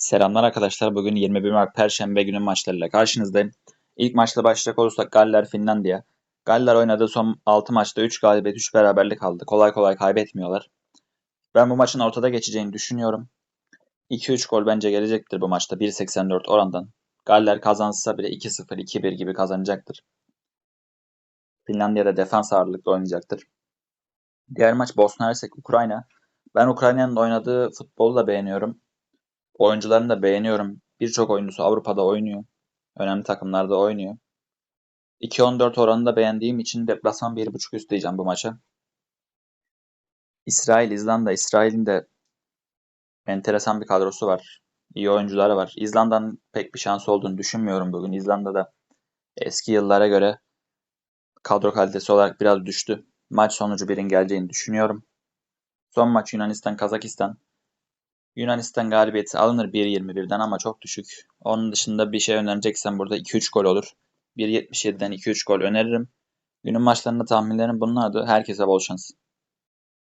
Selamlar arkadaşlar. Bugün 21 Mart Perşembe günü maçlarıyla karşınızdayım. İlk maçla başlayacak olursak Galler Finlandiya. Galler oynadığı son 6 maçta 3 galibiyet 3 beraberlik aldı. Kolay kolay kaybetmiyorlar. Ben bu maçın ortada geçeceğini düşünüyorum. 2-3 gol bence gelecektir bu maçta 1.84 orandan. Galler kazansa bile 2-0, 2-1 gibi kazanacaktır. Finlandiya'da defans ağırlıklı oynayacaktır. Diğer maç Bosna Hersek Ukrayna. Ben Ukrayna'nın oynadığı futbolu da beğeniyorum. Oyuncularını da beğeniyorum. Birçok oyuncusu Avrupa'da oynuyor. Önemli takımlarda oynuyor. 2.14 oranını da beğendiğim için deplasman 1.5 üst diyeceğim bu maça. İsrail, İzlanda. İsrail'in de enteresan bir kadrosu var. İyi oyuncuları var. İzlanda'nın pek bir şansı olduğunu düşünmüyorum bugün. İzlanda'da eski yıllara göre kadro kalitesi olarak biraz düştü. Maç sonucu birin geleceğini düşünüyorum. Son maç Yunanistan-Kazakistan. Yunanistan galibiyeti alınır 1.21'den ama çok düşük. Onun dışında bir şey önereceksen burada 2-3 gol olur. 1.77'den 2-3 gol öneririm. Günün maçlarında tahminlerim bunlardı. Herkese bol şans.